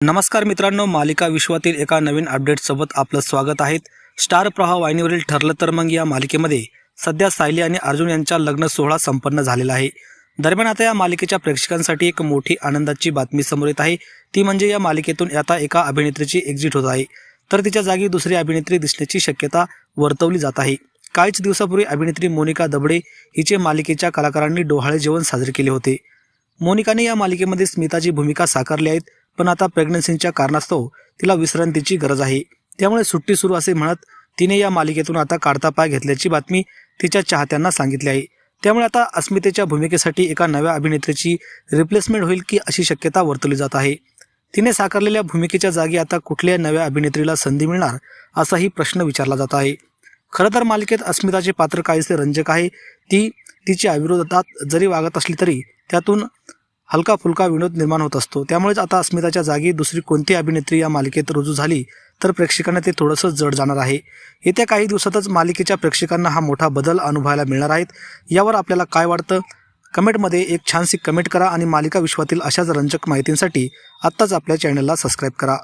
नमस्कार मित्रांनो मालिका विश्वातील एका नवीन अपडेटसोबत आपलं स्वागत आहे. स्टार प्रवाह वाहिनीवरील ठरलं तर मग या मालिकेमध्ये सध्या सायली आणि अर्जुन यांचा लग्न सोहळा संपन्न झालेला आहे. दरम्यान आता या मालिकेच्या प्रेक्षकांसाठी एक मोठी आनंदाची बातमी समोर येत आहे. ती म्हणजे या मालिकेतून आता एका अभिनेत्रीची एक्झिट होत आहे. तर तिच्या जागी दुसरी अभिनेत्री दिसण्याची शक्यता वर्तवली जात आहे. काहीच दिवसापूर्वी अभिनेत्री मोनिका दबडे हिचे मालिकेच्या कलाकारांनी डोहाळे जेवण साजरे केले होते. मोनिकाने या मालिकेमध्ये स्मिताची भूमिका साकारली आहेत पण आता प्रेग्नन्सीच्या कारणास्तव तिला विश्रांतीची गरज आहे. त्यामुळे सुट्टी सुरू असे म्हणत तिने या मालिकेतून आता काढता पाय घेतल्याची बातमी तिच्या चाहत्यांना सांगितली आहे. त्यामुळे आता अस्मितेच्या भूमिकेसाठी एका नव्या अभिनेत्रीची रिप्लेसमेंट होईल की अशी शक्यता वर्तवली जात आहे. तिने साकारलेल्या भूमिकेच्या जागी आता कुठल्या नव्या अभिनेत्रीला संधी मिळणार असाही प्रश्न विचारला जात आहे. खरं तर मालिकेत अस्मिताचे पात्र काहीसे रंजक आहे. ती तिच्या अविरोधात जरी वागत असली तरी त्यातून हलका फुलका विनोद निर्माण होत असतो. त्यामुळेच आता अस्मिताच्या जागी दुसरी कोणती अभिनेत्री या मालिकेत रुजू झाली तर प्रेक्षकांना ते थोडंसं जड जाणार आहे. येत्या काही दिवसातच मालिकेच्या प्रेक्षकांना हा मोठा बदल अनुभवायला मिळणार आहेत. यावर आपल्याला काय वाटतं? कमेंटमध्ये एक छानशी कमेंट करा आणि मालिका विश्वातील अशाच रंजक माहितींसाठी आत्ताच आपल्या चॅनलला सबस्क्राईब करा.